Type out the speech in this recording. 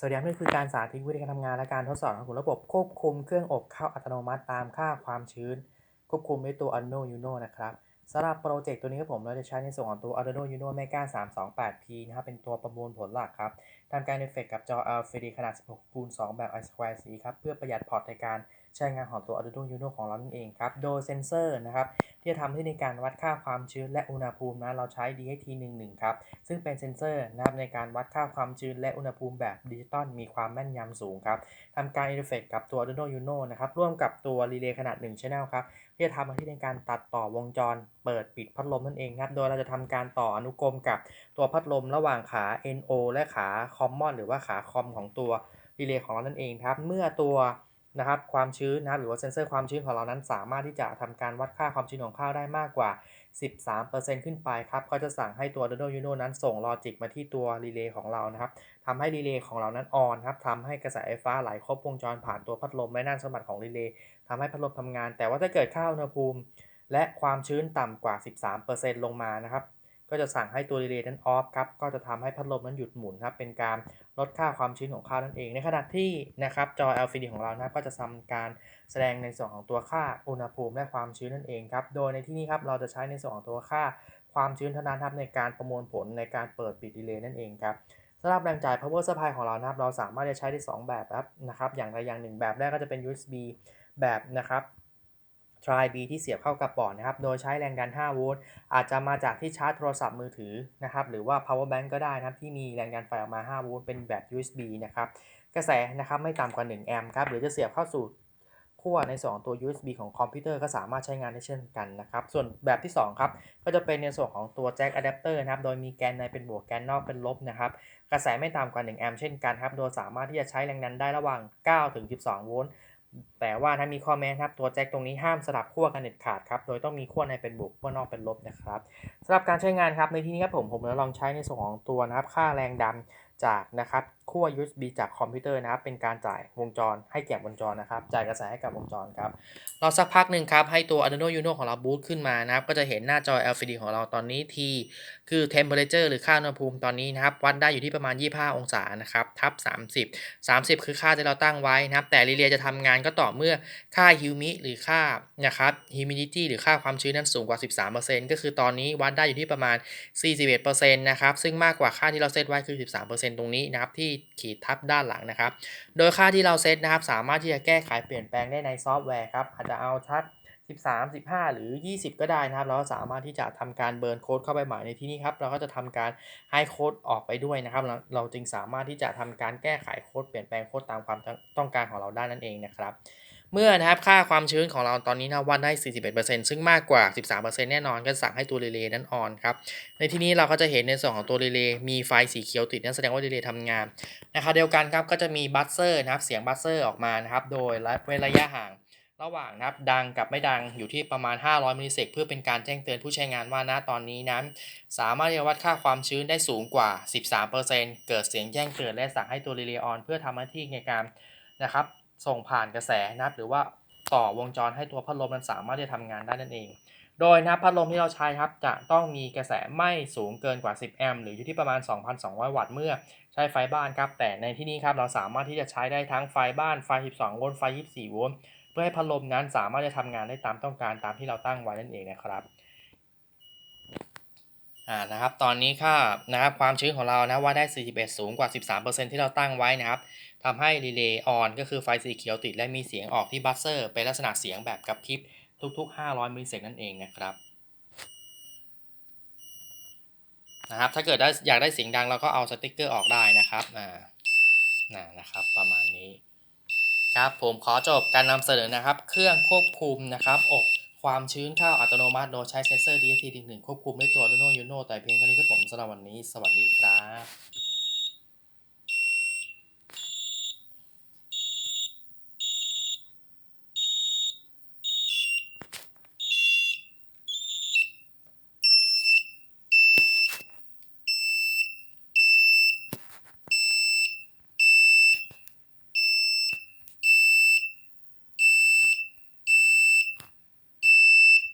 สวัสดีครับนี่คือการสาธิตวิธีการทำงานและการทดสอบของระบบควบคุมเครื่องอบข้าวอัตโนมัติตามค่าความชื้น ควบคุมด้วยตัว Arduino Uno นะครับสำหรับโปรเจกต์ตัวนี้ครับผมเราจะใช้ในส่วนของตัว Arduino Uno Mega 328P นะครับเป็นตัวประมวลผลหลักครับทำการเอฟเฟกกับจอ LCD ขนาด 16คูณ2แบบ I Square สีครับเพื่อประหยัดพอร์ตในการ ใช้งานของตัว Arduino Uno ของเรานั่นเองครับ โดยเซนเซอร์นะครับที่จะทำให้ในการวัดค่าความชื้นและอุณหภูมินะเราใช้ DHT11 ครับ ซึ่งเป็นเซนเซอร์นะครับในการวัดค่าความชื้นและอุณหภูมิแบบดิจิตอลมีความแม่นยำสูงครับทำการอินเทอร์เฟซกับตัว Arduino Uno นะครับร่วมกับตัวรีเลย์ขนาด1 Channel ครับเพื่อทำหน้าที่ในการตัดต่อวงจรเปิดปิดพัดลมนั่นเองครับ โดยเราจะทำการต่ออนุกรมกับตัวพัดลมระหว่างขา NO และขา Common หรือว่าขาคอมของตัวรีเลย์ของเรานั่นเองครับ เมื่อตัว นะครับความชื้นนะครับหรือว่าเซ็นเซอร์ความชื้นของเรานั้นสามารถที่จะทำการวัดค่าความชื้นของข้าวได้มากกว่า 13%ขึ้นไปครับก็จะสั่งให้ตัว Arduino Uno นั้นส่งลอจิกมาที่ตัวรีเลย์ของเรานะครับทำให้รีเลย์ของเรานั้นออนครับทำให้กระแสไฟฟ้าไหลครบวงจรผ่านตัวพัดลมและน่านสมบัติของรีเลย์ทำให้พัดลมทำงาน แต่ว่าถ้าเกิดค่าอุณหภูมิ และความชื้นต่ำกว่า 13%ลงมานะครับ ก็จะสั่งให้ตัวรีเลย์นั้นออฟครับ ก็จะทำให้พัดลมนั้นหยุดหมุนครับ เป็นการลดค่าความชื้นของข้าวนั่นเอง ในขณะที่นะครับจอ LCD ของเรานะครับก็จะทำการแสดงในส่วนของตัวค่าอุณหภูมิและความชื้นนั่นเองครับ โดยในที่นี้ครับเราจะใช้ในส่วนของตัวค่าความชื้นเท่านั้นครับในการประมวลผลในการเปิดปิดรีเลย์นั่นเองครับสำหรับแรงจ่าย power supply ของเรานะครับ เราสามารถจะใช้ได้ 2 แบบครับนะครับ อย่างใดอย่างหนึ่งแบบแรกก็จะเป็น USB แบบนะครับ Tri B ที่เสียบเข้ากับบอร์ดนะครับ โดยใช้แรงดัน 5 โวลต์ อาจจะมาจากที่ชาร์จโทรศัพท์มือถือนะครับ หรือว่า power bank ก็ได้นะครับ ที่มีแรงดันไฟออกมา 5 โวลต์ เป็นแบบ USB นะครับ กระแสนะครับไม่ต่ำกว่า 1 แอมป์ครับ หรือจะเสียบเข้าสู่ขั้วในส่วนของตัว USB ของคอมพิวเตอร์ก็สามารถใช้งานได้เช่นกันนะครับ ส่วนแบบที่ 2 ครับ ก็จะเป็นในส่วนของตัวแจ็คอะแดปเตอร์นะครับ โดยมีแกนในเป็นบวกแกนนอกเป็นลบนะครับ กระแสไม่ต่ำกว่า 1 แอมป์เช่นกันครับ โดยสามารถที่จะใช้แรงดันได้ระหว่าง 9 ถึง 12 โวลต์ แต่ว่าถ้ามีข้อแม้ครับตัวแจ็คตรงนี้ห้ามสลับขั้วกันเด็ดขาดครับโดยต้องมีขั้วในเป็นบวกขั้วนอกเป็นลบนะครับสำหรับการใช้งานครับในที่นี้ครับผมผมจะลองใช้ในส่วนของตัวนะครับค่าแรงดัน จากนะครับขั้ว USB จากคอมพิวเตอร์นะครับเป็นการจ่ายวงจรให้แก่วงจรนะครับจ่ายกระแสให้กับวงจรครับรอสักพักหนึ่งครับให้ตัว Arduino Uno ของเราบูตขึ้นมานะครับก็จะเห็นหน้าจอ LCD ของเราตอนนี้ที่คือ temperature หรือค่าอุณหภูมิตอนนี้นะครับวัดได้อยู่ที่ประมาณ 25 องศานะครับทับ 30 30 คือค่าที่เราตั้งไว้นะครับแต่รีเลย์จะทำงานก็ต่อเมื่อค่า humid หรือค่านะครับ humidity หรือค่าความชื้นนั้นสูงกว่า 13%ก็คือตอนนี้วัดได้อยู่ที่ประมาณ 41%นะครับซึ่งมากกว่าค่าที่เราเซตไว้คือ 13%ตรงนี้นะครับที่ขีดทับด้านหลังนะครับ โดยค่าที่เราเซตนะครับ สามารถที่จะแก้ไขเปลี่ยนแปลงได้ในซอฟต์แวร์ครับอาจจะเอาทับ13 15 หรือ 20 ก็ได้นะครับ เราสามารถที่จะทำการเบิร์นโค้ดเข้าไปใหม่ในที่นี้ครับ เราก็จะทำการให้โค้ดออกไปด้วยนะครับ เราเราจึงสามารถที่จะทำการแก้ไขโค้ดเปลี่ยนแปลงโค้ดตามความต้องการของเราได้นั่นเองนะครับ เมื่อนะครับค่าความชื้นของเราตอนนี้นะวัดได้ 41%ซึ่งมากกว่า 13%แน่นอนก็สั่งให้ตัวรีเลย์นั้นออนครับ ในที่นี้เราก็จะเห็นในส่วนของตัวรีเลย์มีไฟสีเขียวติดนั่นแสดงว่ารีเลย์ทำงานนะครับเดียวกันครับก็จะมีบัสเซอร์นะครับเสียงบัสเซอร์ออกมานะครับโดยเว้นระยะห่างระหว่างนะครับดังกับไม่ดังอยู่ที่ประมาณ 500มิลลิเซกเพื่อเป็นการแจ้งเตือนผู้ใช้งานว่าณตอนนี้นั้น สามารถจะวัดค่าความชื้นได้สูงกว่า 13%เกิดเสียงแจ้งเตือนและสั่งให้ตัวรีเลย์ออนเพื่อทำหน้าที่ในการนะครับ ส่งผ่านกระแสนะครับหรือว่าต่อวงจรให้ตัวพัดลมมันสามารถที่จะทำงานได้นั่นเอง โดยนะครับพัดลมที่เราใช้ครับจะต้องมีกระแสไม่สูงเกินกว่า 10 แอมป์หรืออยู่ที่ประมาณ 2,200 วัตต์เมื่อใช้ไฟบ้านครับแต่ในที่นี้ครับเราสามารถที่จะใช้ได้ทั้งไฟบ้านไฟ 12 โวลต์ไฟ 24 โวลต์เพื่อให้พัดลมนั้นสามารถจะทำงานได้ตามต้องการตามที่เราตั้งไว้นั่นเองนะครับ อ่านะครับตอนนี้ค่านะครับความชื้นของเรานะว่าได้ 41 สูงกว่า 13%ที่เราตั้งไว้นะครับทำให้รีเลย์ออนก็คือไฟสีเขียวติดและมีเสียงออกที่บัสเซอร์ เป็นลักษณะเสียงแบบกระพริบทุก ๆ 500มิลลิเซกนั่นเองนะครับนะครับถ้าเกิดได้อยากได้เสียงดังเราก็เอาสติ๊กเกอร์ออกได้นะครับอ่านะนะครับประมาณนี้ครับผมขอจบการนำเสนอนะครับ เครื่องควบคุมนะครับอบ ความชื้นข้าวอัตโนมัติโดยใช้เซนเซอร์ DHT 1ควบคุมด้วยตัว Arduino Uno แต่เพียงเท่านี้ครับผมสำหรับวันนี้ สวัสดีครับ